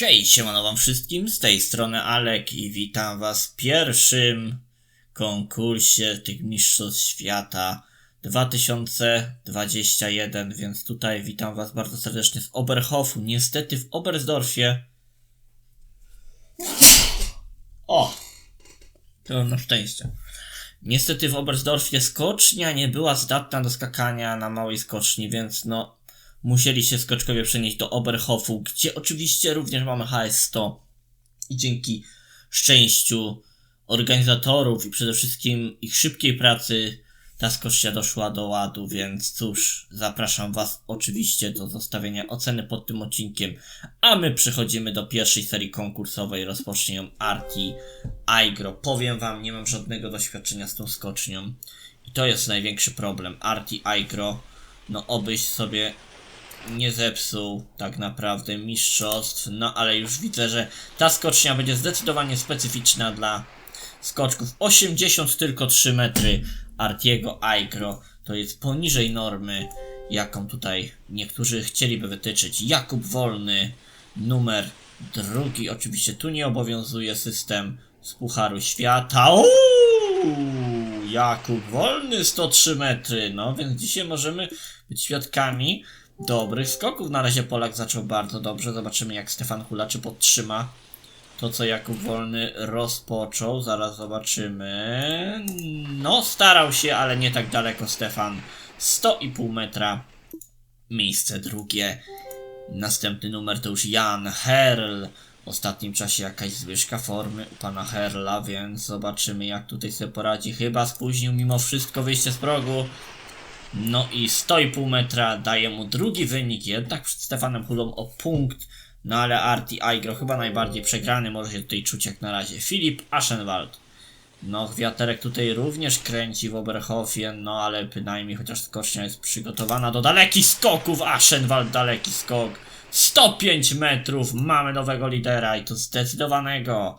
Hej, siemano wam wszystkim, z tej strony Alek i witam was w pierwszym konkursie tych mistrzostw świata 2021, więc tutaj witam was bardzo serdecznie z Oberhofu. Niestety w Oberstdorfie... O! To na szczęście. Niestety w Oberstdorfie skocznia nie była zdatna do skakania na małej skoczni, więc no musieli się skoczkowie przenieść do Oberhofu, gdzie oczywiście również mamy HS100 i dzięki szczęściu organizatorów i przede wszystkim ich szybkiej pracy ta skocznia doszła do ładu, więc cóż, zapraszam Was oczywiście do zostawienia oceny pod tym odcinkiem, a my przechodzimy do pierwszej serii konkursowej, rozpocznie ją Arti Aigro. Powiem Wam, nie mam żadnego doświadczenia z tą skocznią i to jest największy problem. Arti Aigro, no obyś sobie nie zepsuł tak naprawdę mistrzostw, no ale już widzę, że ta skocznia będzie zdecydowanie specyficzna dla skoczków. 80 tylko 3 metry Artiego Aigro to jest poniżej normy, jaką tutaj niektórzy chcieliby wytyczyć. Jakub Wolny, numer drugi. Oczywiście tu nie obowiązuje system z Pucharu Świata. Uuu, Jakub Wolny 103 metry. No więc dzisiaj możemy być świadkami dobrych skoków. Na razie Polak zaczął bardzo dobrze. Zobaczymy jak Stefan Hula czy podtrzyma to co Jakub Wolny rozpoczął. Zaraz zobaczymy. No starał się, ale nie tak daleko Stefan. 100,5 metra. Miejsce drugie. Następny numer to już Jan Herl. W ostatnim czasie jakaś zwyżka formy u pana Herla, więc zobaczymy jak tutaj sobie poradzi. Chyba spóźnił mimo wszystko wyjście z progu. No i 100,5 metra daje mu drugi wynik, jednak przed Stefanem Hulą o punkt. No ale Arti Aigro chyba najbardziej przegrany, może się tutaj czuć jak na razie. Filip Aschenwald. No, wiaterek tutaj również kręci w Oberhofie, no ale bynajmniej chociaż skocznia jest przygotowana do dalekich skoków. Aschenwald, daleki skok. 105 metrów, mamy nowego lidera i to zdecydowanego.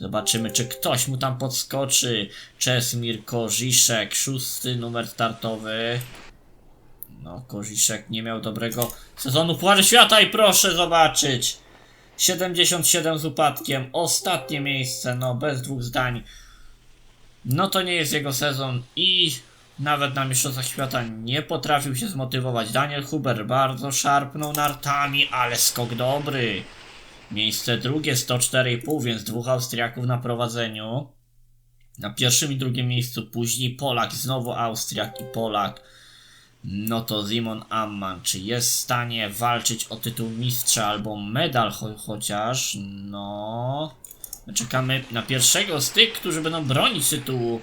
Zobaczymy, czy ktoś mu tam podskoczy. Czesmir Korziszek, szósty numer startowy. No, Korziszek nie miał dobrego sezonu Puchary Świata i proszę zobaczyć. 77 z upadkiem, ostatnie miejsce, no bez dwóch zdań. No to nie jest jego sezon i nawet na Mistrzostwach Świata nie potrafił się zmotywować. Daniel Huber bardzo szarpnął nartami, ale skok dobry. Miejsce drugie 104,5, więc dwóch Austriaków na prowadzeniu. Na pierwszym i drugim miejscu później Polak, znowu Austriak i Polak. No to Simon Amman, czy jest w stanie walczyć o tytuł mistrza albo medal cho chociaż? No. Czekamy na pierwszego z tych, którzy będą bronić tytułu,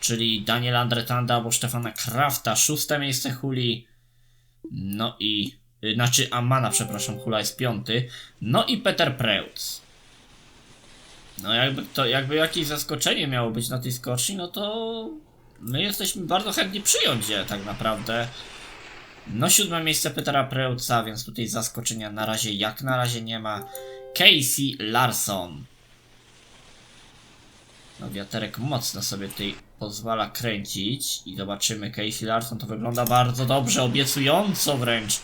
czyli Daniel Andretanda albo Stefana Krafta. Szóste miejsce Huli. No i Znaczy Amana, przepraszam, Hula jest piąty. No i Peter Preutz. No jakby to, jakby jakieś zaskoczenie miało być na tej skoczni, no to my jesteśmy bardzo chętni przyjąć je tak naprawdę. No siódme miejsce Petera Preutza, więc tutaj zaskoczenia na razie jak na razie nie ma. Casey Larson. No wiaterek mocno sobie tutaj pozwala kręcić i zobaczymy Casey Larson to wygląda bardzo dobrze, obiecująco wręcz.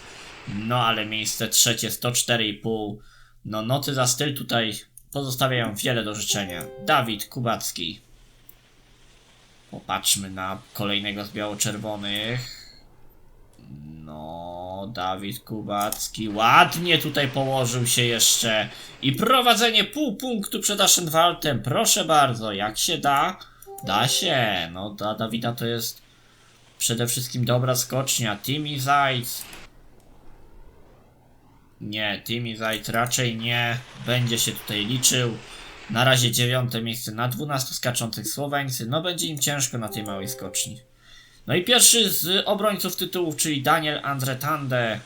No ale miejsce trzecie 104,5. No noty za styl tutaj pozostawiają wiele do życzenia. Dawid Kubacki. Popatrzmy na kolejnego z biało-czerwonych. No, Dawid Kubacki ładnie tutaj położył się jeszcze. I prowadzenie pół punktu przed Aschenwaldem. Proszę bardzo, jak się da? Da się. No, dla Dawida to jest przede wszystkim dobra skocznia. Timmy Zajc nie, Timmy Zajc raczej nie będzie się tutaj liczył. Na razie dziewiąte miejsce na 12 skaczących Słoweńcy. No będzie im ciężko na tej małej skoczni. No i pierwszy z obrońców tytułów, czyli Daniel Andretande.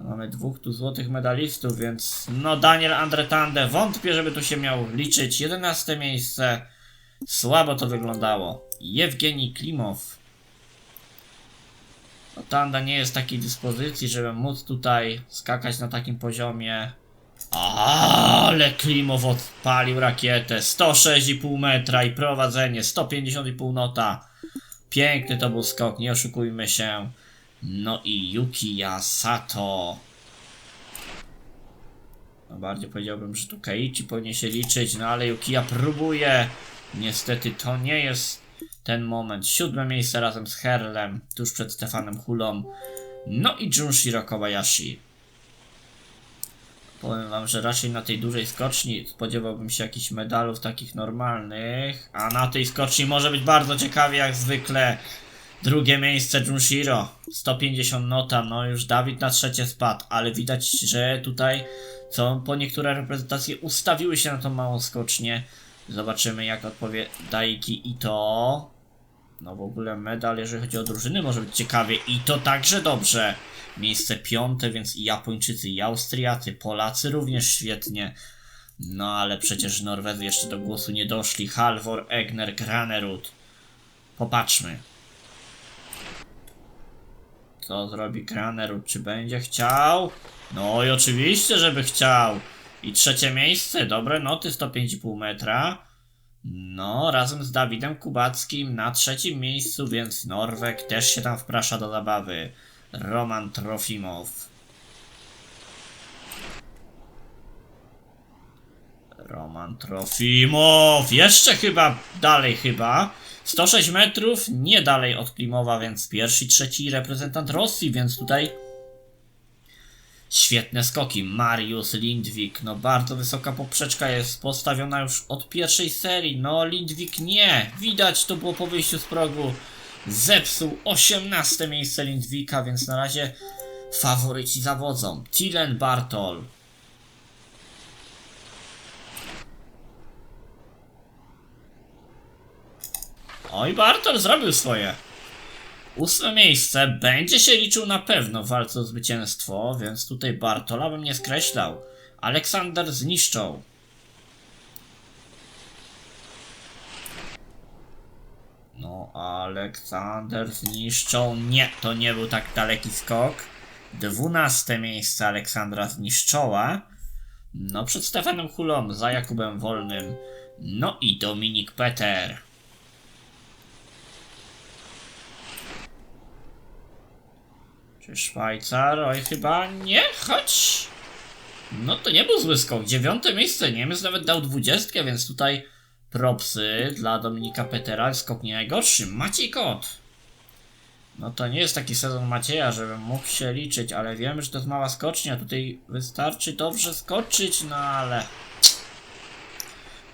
Mamy dwóch tu złotych medalistów, więc no Daniel Andretande wątpię, żeby tu się miał liczyć. 11 miejsce. Słabo to wyglądało. Jewgeni Klimow no, Tanda nie jest w takiej dyspozycji, żeby móc tutaj skakać na takim poziomie. Ale Klimow odpalił rakietę. 106,5 metra i prowadzenie. 150,5 nota. Piękny to był skok, nie oszukujmy się. No i Yuki Sato. bardziej powiedziałbym, że tu Keiichi powinien się liczyć, no ale Yukiya próbuje. Niestety to nie jest ten moment. Siódme miejsce razem z Herlem, tuż przed Stefanem Hulą. No i Junshiro Kobayashi. Powiem wam, że raczej na tej dużej skoczni spodziewałbym się jakichś medalów takich normalnych, a na tej skoczni może być bardzo ciekawie jak zwykle. Drugie miejsce Junshiro, 150 nota, no już Dawid na trzecie spadł, ale widać, że tutaj co po niektóre reprezentacje ustawiły się na tą małą skocznię. Zobaczymy jak odpowie Daiki i to. No w ogóle medal, jeżeli chodzi o drużyny, może być ciekawie i to także dobrze. Miejsce piąte, więc i Japończycy, i Austriacy, Polacy również świetnie. No ale przecież Norwedzy jeszcze do głosu nie doszli. Halvor, Egner, Granerud. Popatrzmy. Co zrobi Granerud? Czy będzie chciał? No i oczywiście, żeby chciał. I trzecie miejsce, dobre noty, 105,5 metra. No, razem z Dawidem Kubackim na trzecim miejscu, więc Norweg też się tam wprasza do zabawy. Roman Trofimow. Roman Trofimow! Jeszcze chyba dalej chyba. 106 metrów, nie dalej od Klimowa, więc pierwszy trzeci reprezentant Rosji, więc tutaj Świetne skoki. Mariusz Lindwik. No bardzo wysoka poprzeczka jest postawiona już od pierwszej serii. No Lindwik nie. Widać to było po wyjściu z progu. Zepsuł 18 miejsce Lindwika, więc na razie faworyci zawodzą. Tilen Bartol. Oj, Bartol zrobił swoje. Ósme miejsce będzie się liczył na pewno w walce o zwycięstwo, więc tutaj Bartola bym nie skreślał. Aleksander zniszczą. No, Aleksander zniszczą. Nie, to nie był tak daleki skok. Dwunaste miejsce Aleksandra zniszczoła. No, przed Stefanem Hulą, za Jakubem Wolnym. No i Dominik Peter. Czy Szwajcar? Oj, chyba nie, chodź. No to nie był zły skok. Dziewiąte miejsce. Niemiec nawet dał dwudziestkę, więc tutaj propsy dla Dominika Petera. Skok nie najgorszy. Maciej Kot. No to nie jest taki sezon Macieja, żebym mógł się liczyć, ale wiem, że to jest mała skocznia. Tutaj wystarczy dobrze skoczyć, no ale...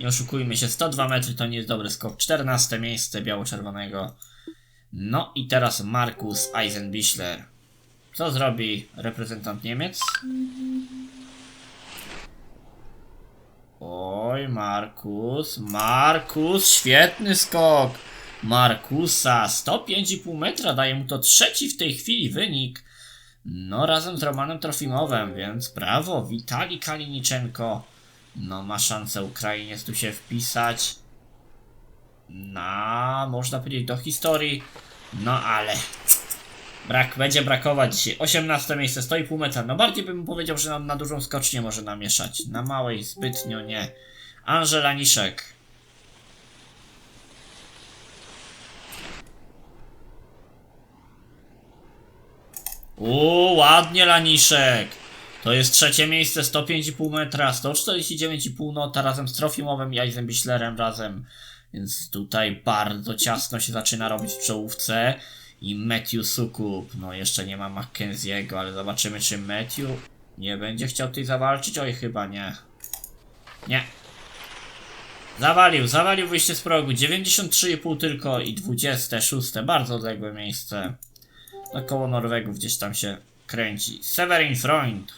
Nie oszukujmy się, 102 metry to nie jest dobry skok. 14 miejsce biało-czerwonego. No i teraz Markus Eisenbichler. Co zrobi reprezentant Niemiec? Oj, Markus, Markus, świetny skok. Markusa, 105,5 metra, daje mu to trzeci w tej chwili wynik. No, razem z Romanem Trofimowem, więc brawo, Witali Kaliniczenko. No, ma szansę Ukrainie tu się wpisać. Na, można powiedzieć, do historii. No, ale Brak, będzie brakować dzisiaj. 18 miejsce, 100,5 metra. No bardziej bym powiedział, że na, na dużą skocznię może namieszać. Na małej zbytnio nie. Angela Niszek. Uuu, ładnie Laniszek. To jest trzecie miejsce, 105,5 metra, 149,5 nota razem z Trofimowem i Eisenbichlerem razem. Więc tutaj bardzo ciasno się zaczyna robić w czołówce i Matthew Sukup. No jeszcze nie ma Mackenzie'ego, ale zobaczymy czy Matthew nie będzie chciał tutaj zawalczyć. Oj, chyba nie. Nie. Zawalił, zawalił wyjście z progu. 93,5 tylko i 26. Bardzo odległe miejsce. No koło Norwegów gdzieś tam się kręci. Severin Freund.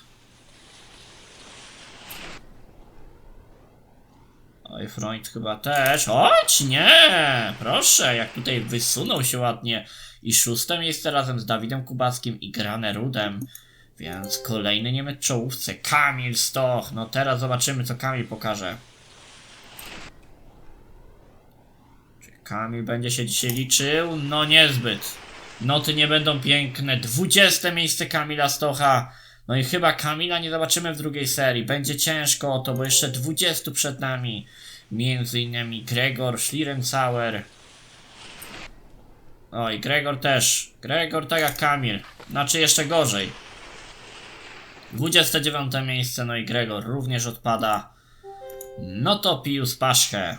Oj, Freund chyba też. Chodź, nie! Proszę, jak tutaj wysunął się ładnie. I szóste miejsce razem z Dawidem Kubackim i Granerudem. Więc kolejny Niemiec czołówce. Kamil Stoch. No teraz zobaczymy, co Kamil pokaże. Czy Kamil będzie się dzisiaj liczył? No niezbyt. Noty nie będą piękne. 20 miejsce Kamila Stocha. No i chyba Kamila nie zobaczymy w drugiej serii. Będzie ciężko o to, bo jeszcze 20 przed nami. Między innymi Gregor Schlierenzauer. Oj, Gregor też. Gregor tak jak Kamil. Znaczy jeszcze gorzej. 29 miejsce, no i Gregor również odpada. No to Pius Paszche.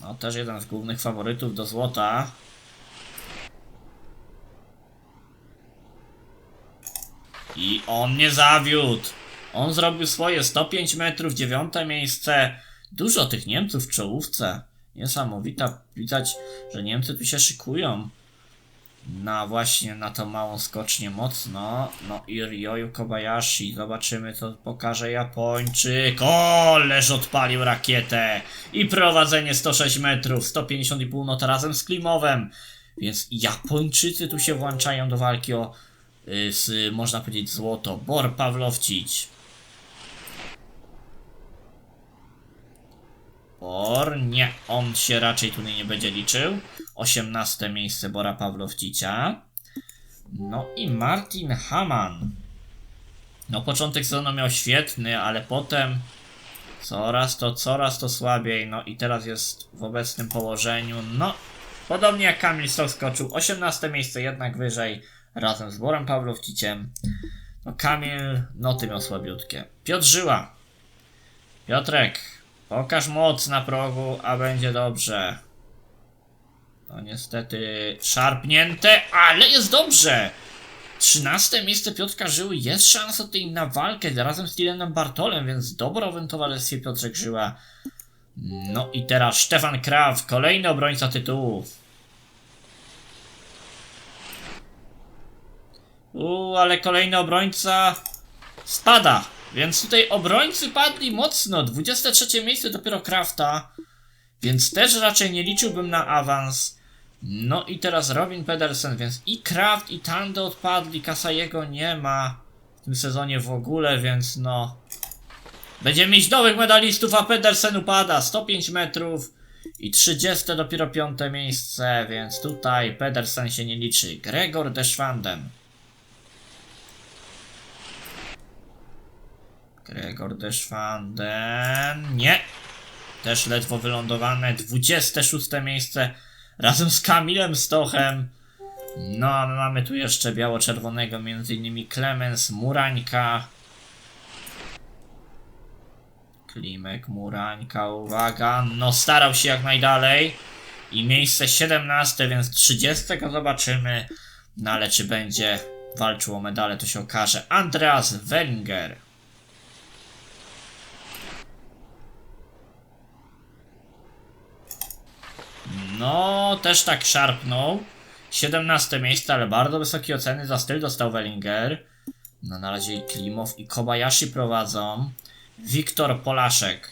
No też jeden z głównych faworytów do złota. I on nie zawiódł. On zrobił swoje 105 metrów, dziewiąte miejsce. Dużo tych Niemców w czołówce. Niesamowita. Widać, że Niemcy tu się szykują. Na właśnie na tą małą skocznię mocno. No i Ryoyu Kobayashi. Zobaczymy co pokaże Japończyk. O, leż odpalił rakietę. I prowadzenie 106 metrów, 150,5 nota razem z Klimowem. Więc Japończycy tu się włączają do walki o, y, z, można powiedzieć, złoto. Bor Pawlowcić. Bor, nie, on się raczej tutaj nie będzie liczył. 18 miejsce Bora Pawlowcicia. No i Martin Haman. No początek sezonu miał świetny, ale potem coraz to, coraz to słabiej. No i teraz jest w obecnym położeniu. No, podobnie jak Kamil Stok skoczył. 18 miejsce jednak wyżej razem z Borem Pawlowciciem. No Kamil, no ty miał słabiutkie. Piotr Żyła. Piotrek, pokaż moc na progu, a będzie dobrze. No niestety szarpnięte, ale jest dobrze. 13 miejsce Piotrka Żyły. Jest szansa tutaj na walkę razem z Dylanem Bartolem, więc dobro w towarzystwie Piotrek Żyła. No i teraz Stefan Kraw, kolejny obrońca tytułów. Uuu, ale kolejny obrońca spada. Więc tutaj obrońcy padli mocno. 23 miejsce dopiero Krafta. Więc też raczej nie liczyłbym na awans. No i teraz Robin Pedersen, więc i Kraft, i Tando odpadli, Kasajego nie ma w tym sezonie w ogóle, więc no... Będziemy mieć nowych medalistów, a Pedersen upada 105 metrów i 30 dopiero piąte miejsce, więc tutaj Pedersen się nie liczy. Gregor Deschwanden. Gregor Deschwanden. Nie! Też ledwo wylądowane. 26 miejsce razem z Kamilem Stochem. No, a my mamy tu jeszcze biało-czerwonego, m.in. Clemens Murańka. Klimek Murańka, uwaga. No, starał się jak najdalej. I miejsce 17, więc 30 zobaczymy. No ale czy będzie walczył o medale, to się okaże. Andreas Wellinger. No, też tak szarpnął. 17 miejsce, ale bardzo wysokie oceny za styl dostał Wellinger. No na razie Klimow i Kobayashi prowadzą. Wiktor Polaszek.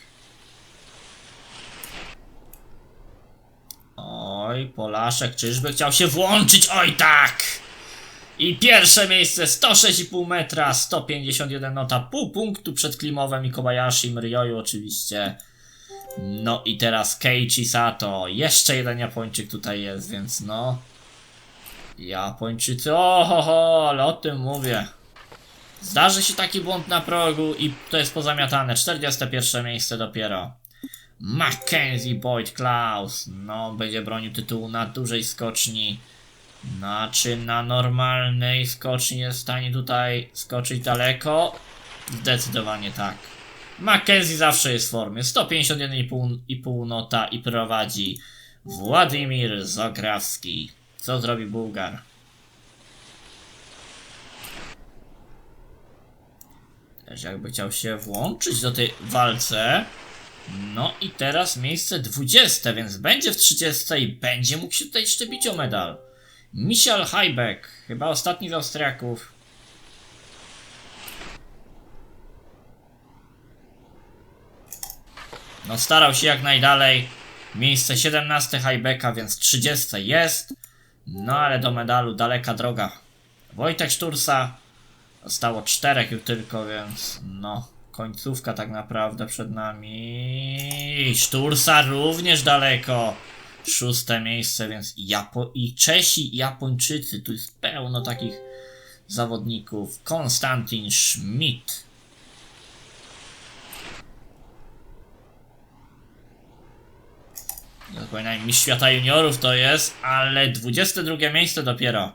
Oj, Polaszek, czyżby chciał się włączyć? Oj tak! I pierwsze miejsce 106,5 metra, 151 nota, pół punktu przed Klimowem i Kobayashi, Ryoyu oczywiście. No i teraz Keiichi Sato. Jeszcze jeden Japończyk tutaj jest, więc no. Japończycy, ohoho, ale o tym mówię. Zdarzy się taki błąd na progu i to jest pozamiatane. 41 miejsce dopiero. Mackenzie Boyd Klaus. No, będzie bronił tytułu na dużej skoczni. Na czy na normalnej skoczni jest w stanie tutaj skoczyć daleko? Zdecydowanie tak. Mackenzie zawsze jest w formie. 151,5 nota i prowadzi Władimir Zograwski. Co zrobi Bułgar? Też jakby chciał się włączyć do tej walce. No i teraz miejsce 20, więc będzie w 30 i będzie mógł się tutaj szczepić o medal. Michel Heibeck, chyba ostatni z Austriaków. No starał się jak najdalej. Miejsce 17 Highbecka, więc 30 jest. No ale do medalu daleka droga. Wojtek Sztursa. Zostało czterech już tylko, więc no. Końcówka tak naprawdę przed nami. Sztursa również daleko. Szóste miejsce, więc Japo i Czesi, i Japończycy. Tu jest pełno takich zawodników. Konstantin Schmidt. Zapominaj, mistrz świata juniorów to jest, ale 22 miejsce dopiero.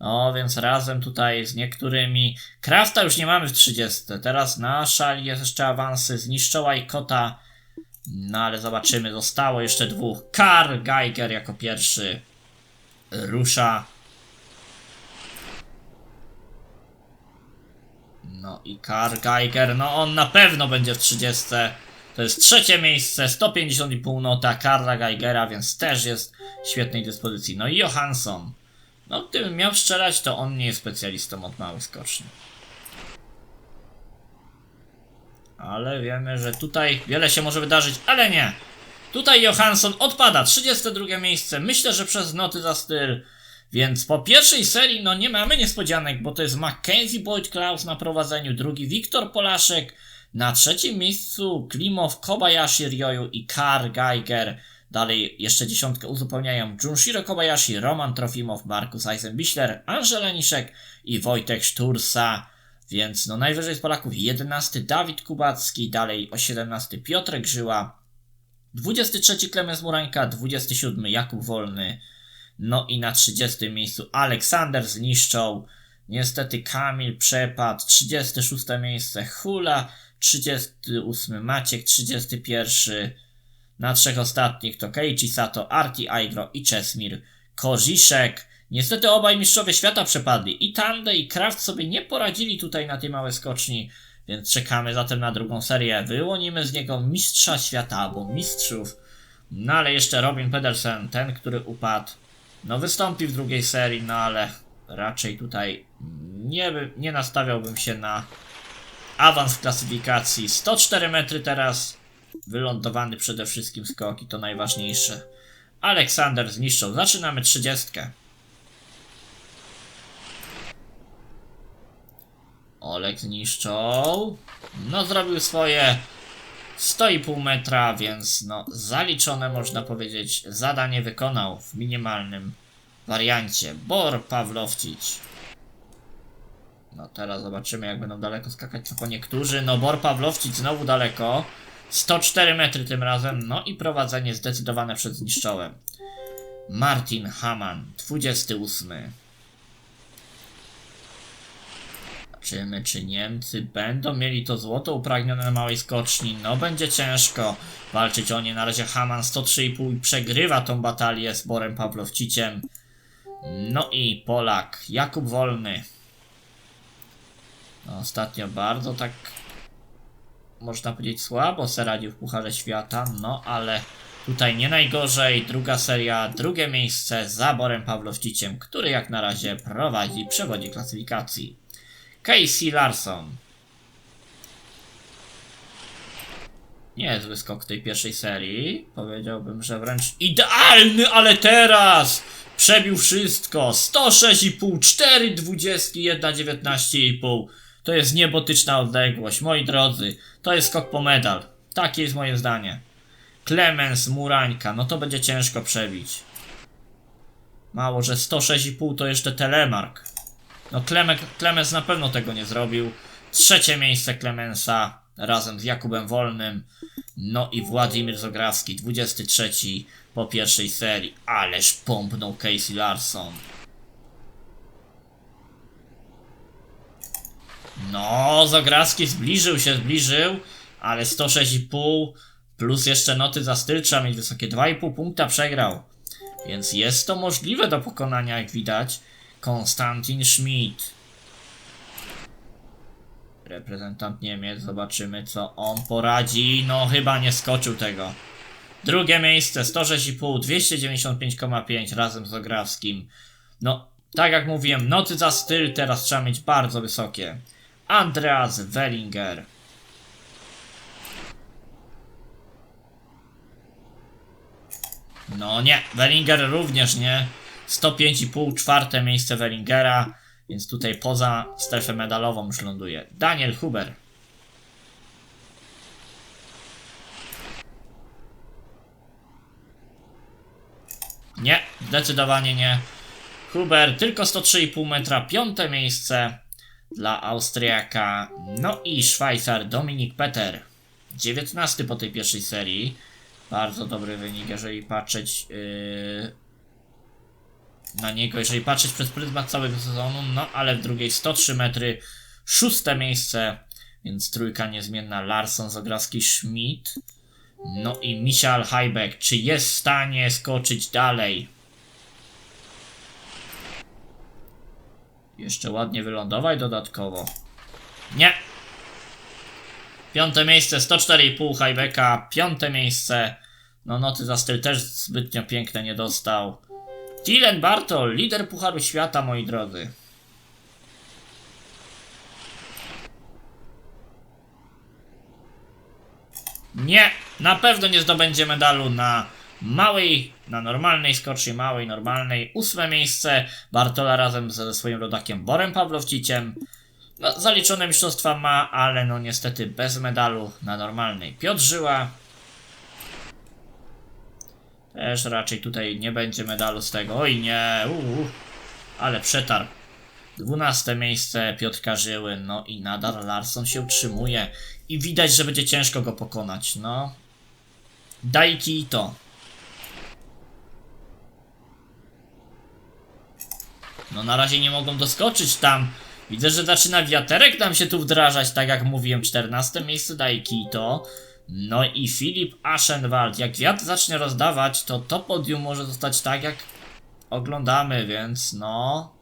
No więc razem tutaj z niektórymi. Krafta już nie mamy w 30. Teraz na szali jest jeszcze awansy zniszczoła i kota. No ale zobaczymy, zostało jeszcze dwóch. Karl Geiger jako pierwszy rusza. No i Karl Geiger, no on na pewno będzie w 30. To jest trzecie miejsce, 150,5 nota Karla Geigera, więc też jest w świetnej dyspozycji. No i Johansson. No gdybym miał strzelać, to on nie jest specjalistą od małych skoczni. Ale wiemy, że tutaj wiele się może wydarzyć, ale nie. Tutaj Johansson odpada, 32 miejsce. Myślę, że przez noty za styl. Więc po pierwszej serii, no nie mamy niespodzianek, bo to jest Mackenzie Boyd Klaus na prowadzeniu, drugi Wiktor Polaszek, na trzecim miejscu Klimow, Kobayashi Ryoyu i Karl Geiger. Dalej jeszcze dziesiątkę uzupełniają Junshiro Kobayashi, Roman Trofimow, Markus Eisenbichler, Angela Niszek i Wojtek Sztursa. Więc no najwyżej z Polaków 11 Dawid Kubacki, dalej o 17 Piotrek Żyła, 23 Klemens Murańka, 27 Jakub Wolny, no i na 30 miejscu Aleksander zniszczą. Niestety Kamil przepadł, 36 miejsce Hula, 38 Maciek, 31 na trzech ostatnich to Keiichi Sato, Arti Aigro i Czesmir Koziszek. Niestety obaj mistrzowie świata przepadli. I Tande i Kraft sobie nie poradzili tutaj na tej małej skoczni, więc czekamy zatem na drugą serię. Wyłonimy z niego mistrza świata albo mistrzów. No ale jeszcze Robin Pedersen, ten, który upadł, no wystąpi w drugiej serii, no ale raczej tutaj nie, nie nastawiałbym się na awans w klasyfikacji. 104 metry teraz, wylądowany przede wszystkim skok i to najważniejsze. Aleksander zniszczył. Zaczynamy 30. Olek zniszczą. No zrobił swoje 100,5 metra, więc no zaliczone można powiedzieć. Zadanie wykonał w minimalnym wariancie. Bor Pawlowcic. No teraz zobaczymy jak będą daleko skakać po niektórzy. No Bor Pawlowcic znowu daleko. 104 metry tym razem. No i prowadzenie zdecydowane przed zniszczołem. Martin Haman, 28. Zobaczymy, czy Niemcy będą mieli to złoto upragnione na małej skoczni. No, będzie ciężko walczyć o nie. Na razie Haman 103,5 i przegrywa tą batalię z Borem Pawlowciciem. No i Polak, Jakub Wolny. No, ostatnio bardzo tak, można powiedzieć, słabo se w Pucharze Świata. No, ale tutaj nie najgorzej. Druga seria, drugie miejsce za Borem Pawlowciciem, który jak na razie prowadzi, przewodzi klasyfikacji. Casey Larson. Niezły skok tej pierwszej serii. Powiedziałbym, że wręcz idealny, ale teraz przebił wszystko. 106,5, 4 20, 1 19,5. To jest niebotyczna odległość, moi drodzy. To jest skok po medal. Takie jest moje zdanie. Clemens Murańka, no to będzie ciężko przebić. Mało, że 106,5 to jeszcze telemark. No Klemek, Klemens na pewno tego nie zrobił. Trzecie miejsce Klemensa razem z Jakubem Wolnym. No i Władimir Zograwski, 23 po pierwszej serii. Ależ pompnął Casey Larson. No, Zograwski zbliżył się, zbliżył, ale 106,5 plus jeszcze noty za styl trzeba mieć wysokie 2,5 punkta przegrał. Więc jest to możliwe do pokonania, jak widać. Konstantin Schmidt. Reprezentant Niemiec, zobaczymy co on poradzi. No chyba nie skoczył tego. Drugie miejsce 106,5, 295,5 razem z Ograwskim. No, tak jak mówiłem, noty za styl teraz trzeba mieć bardzo wysokie. Andreas Wellinger. No nie, Wellinger również nie. 105,5, czwarte miejsce Wellingera, więc tutaj poza strefę medalową już ląduje. Daniel Huber. Nie, zdecydowanie nie. Huber tylko 103,5 metra, piąte miejsce dla Austriaka. No i Szwajcar Dominik Peter. 19 po tej pierwszej serii. Bardzo dobry wynik, jeżeli patrzeć yy, na niego, jeżeli patrzeć przez pryzmat całego sezonu, no ale w drugiej 103 metry, szóste miejsce, więc trójka niezmienna Larson, Zograski, Schmidt, no i Michael Heibeck, czy jest w stanie skoczyć dalej? Jeszcze ładnie wylądować dodatkowo. Nie! Piąte miejsce, 104,5 Heibecka. Piąte miejsce. No noty za styl też zbytnio piękne nie dostał. Dylan Bartol, lider Pucharu Świata, moi drodzy. Nie, na pewno nie zdobędzie medalu na małej, na normalnej skoczni, małej, normalnej. Ósme miejsce Bartola razem ze swoim rodakiem Borem Pawlowciciem. No, zaliczone mistrzostwa ma, ale no niestety bez medalu na normalnej. Piotr Żyła. Też raczej tutaj nie będzie medalu z tego. Oj nie, uuu. Ale przetarł. Dwunaste miejsce Piotrka Żyły, no i nadal Larson się utrzymuje. I widać, że będzie ciężko go pokonać, no. Dajki i to. No na razie nie mogą doskoczyć tam. Widzę, że zaczyna wiaterek nam się tu wdrażać, tak jak mówiłem. 14 miejsce daje Kito. No i Filip Aschenwald. Jak wiatr zacznie rozdawać, to to podium może zostać tak, jak oglądamy, więc no...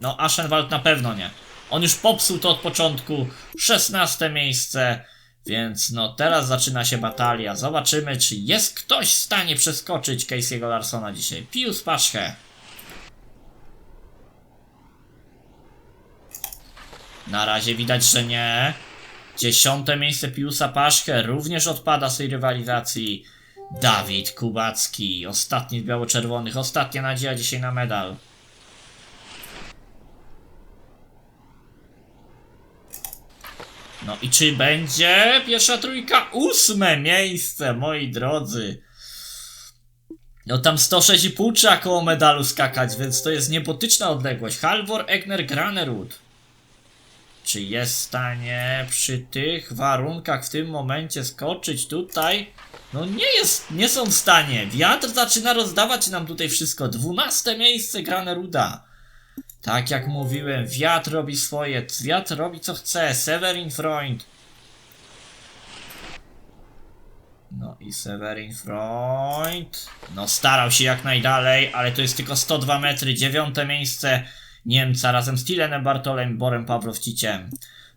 No Aschenwald na pewno nie. On już popsuł to od początku. 16 miejsce. Więc no teraz zaczyna się batalia. Zobaczymy, czy jest ktoś w stanie przeskoczyć Casey'ego Larsona dzisiaj. Pius Paszche. Na razie widać, że nie. Dziesiąte miejsce Piusa Paszkę również odpada z tej rywalizacji. Dawid Kubacki, ostatni z biało-czerwonych, ostatnia nadzieja dzisiaj na medal. No i czy będzie pierwsza trójka? Ósme miejsce, moi drodzy. No tam 106,5 trzeba koło medalu skakać, więc to jest niebotyczna odległość. Halvor Egner Granerud. Czy jest w stanie przy tych warunkach w tym momencie skoczyć tutaj? No nie jest, nie są w stanie. Wiatr zaczyna rozdawać nam tutaj wszystko. 12 miejsce Graneruda. Tak jak mówiłem, wiatr robi swoje, wiatr robi co chce. Severin Freund. No i Severin Freund. No starał się jak najdalej, ale to jest tylko 102 metry. Dziewiąte miejsce Niemca razem z Tilenem Bartolem, Borem Pawlowciciem.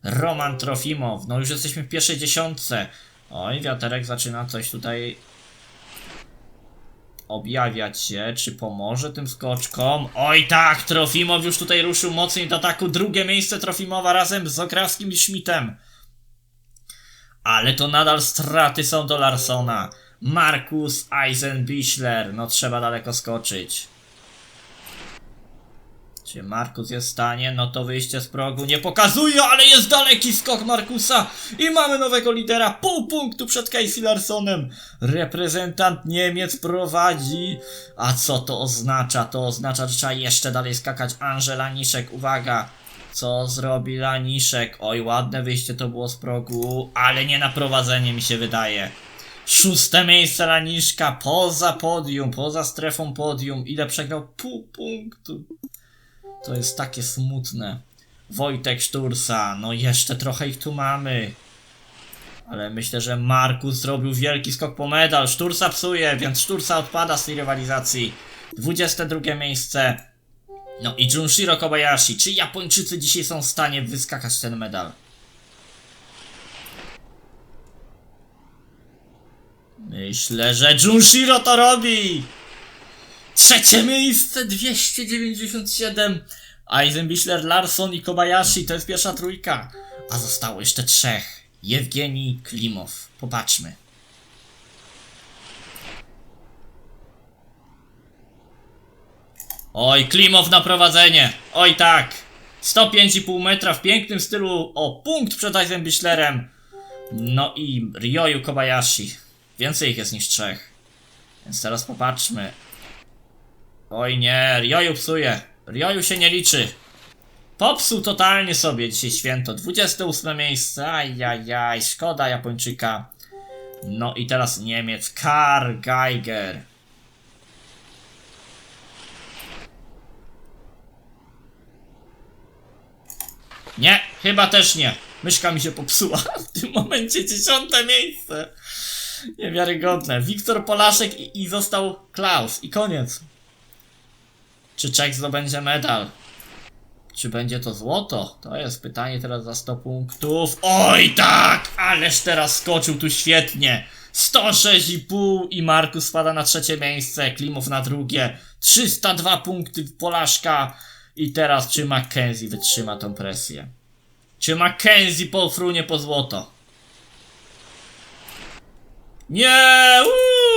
Roman Trofimow. No już jesteśmy w pierwszej dziesiątce. Oj, wiaterek zaczyna coś tutaj objawiać się, czy pomoże tym skoczkom. Oj tak, Trofimow już tutaj ruszył mocniej do ataku. Drugie miejsce Trofimowa razem z Okrawskim i Schmidtem. Ale to nadal straty są do Larsona. Markus Eisenbichler. No trzeba daleko skoczyć. Czy Markus jest w stanie? No to wyjście z progu nie pokazuje, ale jest daleki skok Markusa i mamy nowego lidera. Pół punktu przed Casey Larsonem. Reprezentant Niemiec prowadzi. A co to oznacza? To oznacza, że trzeba jeszcze dalej skakać. Angela Niszek, uwaga. Co zrobi Laniszek? Oj, ładne wyjście to było z progu, ale nie na prowadzenie mi się wydaje. Szóste miejsce Laniszka, poza podium, poza strefą podium. Ile przegrał? Pół punktu. To jest takie smutne. Wojtek Sztursa, no jeszcze trochę ich tu mamy. Ale myślę, że Markus zrobił wielki skok po medal. Sztursa psuje, więc Sztursa odpada z tej rywalizacji. 22 miejsce. No i Junshiro Kobayashi. Czy Japończycy dzisiaj są w stanie wyskakać ten medal? Myślę, że Junshiro to robi! Trzecie miejsce 297. Eisenbichler, Larson i Kobayashi to jest pierwsza trójka. A zostało jeszcze trzech. Jewgeni Klimow. Popatrzmy. Oj, Klimow na prowadzenie. Oj tak. 105,5 metra w pięknym stylu. O, punkt przed Eisenbichlerem. No i Ryoyu Kobayashi. Więcej ich jest niż trzech. Więc teraz popatrzmy. Oj nie, Rioju psuje. Rioju się nie liczy. Popsuł totalnie sobie dzisiaj święto. 28 miejsce, ajajaj, szkoda Japończyka. No i teraz Niemiec, Karl Geiger. Nie, chyba też nie. Myszka mi się popsuła. W tym momencie dziesiąte miejsce. Niewiarygodne. Wiktor Polaszek i, i został Klaus. I koniec. Czy Czech zdobędzie medal? Czy będzie to złoto? To jest pytanie teraz za 100 punktów. Oj tak! Ależ teraz skoczył tu świetnie. 106,5 i Markus spada na trzecie miejsce, Klimow na drugie. 302 punkty Polaszka. I teraz czy Mackenzie wytrzyma tą presję? Czy Mackenzie pofrunie po złoto? Nie!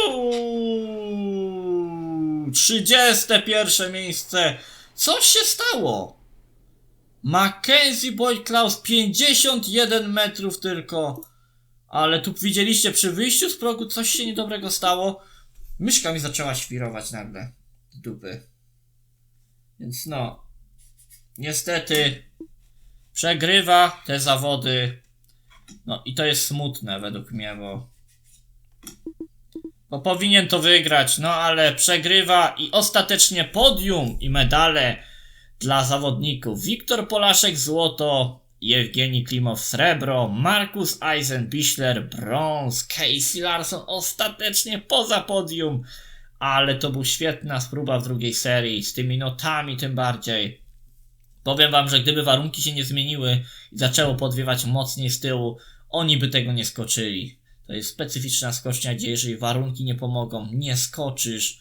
Uuu! 31 miejsce. Coś się stało. Mackenzie Boyd Klaus 51 metrów tylko. Ale tu widzieliście przy wyjściu z progu coś się niedobrego stało. Myszka mi zaczęła świrować nagle. Dupy. Więc no. Niestety przegrywa te zawody. No i to jest smutne według mnie, bo bo powinien to wygrać, no ale przegrywa i ostatecznie podium i medale dla zawodników. Wiktor Polaszek złoto, Jewgeni Klimow srebro, Markus Eisenbichler brąz, Casey Larson ostatecznie poza podium, ale to był świetna spróba w drugiej serii, z tymi notami tym bardziej. Powiem wam, że gdyby warunki się nie zmieniły i zaczęło podwiewać mocniej z tyłu, oni by tego nie skoczyli. To jest specyficzna skocznia, gdzie jeżeli warunki nie pomogą, nie skoczysz.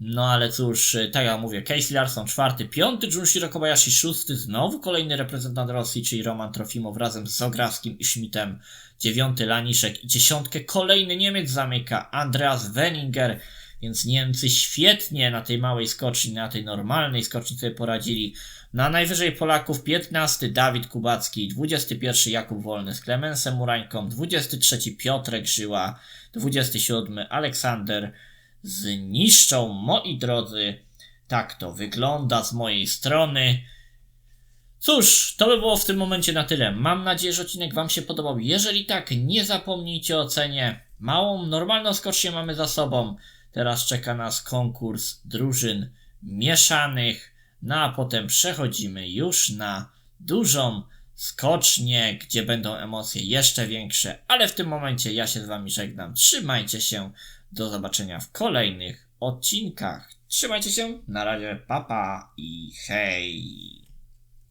No ale cóż, tak jak mówię, Casey Larson czwarty, piąty, Junshiro Kobayashi szósty, znowu kolejny reprezentant Rosji, czyli Roman Trofimow razem z Zograwskim i Schmidtem, dziewiąty Laniszek i dziesiątkę kolejny Niemiec zamyka, Andreas Wenninger, więc Niemcy świetnie na tej małej skoczni, na tej normalnej skoczni sobie poradzili. Na najwyżej Polaków 15 Dawid Kubacki, 21 Jakub Wolny z Klemensem Murańką, 23 Piotrek Żyła, 27 Aleksander zniszczą, moi drodzy. Tak to wygląda z mojej strony. Cóż, to by było w tym momencie na tyle. Mam nadzieję, że odcinek Wam się podobał. Jeżeli tak, nie zapomnijcie o cenie. Małą, normalną skocznię mamy za sobą. Teraz czeka nas konkurs drużyn mieszanych. No a potem przechodzimy już na dużą skocznię, gdzie będą emocje jeszcze większe. Ale w tym momencie ja się z Wami żegnam. Trzymajcie się. Do zobaczenia w kolejnych odcinkach. Trzymajcie się. Na razie. Papa pa i hej.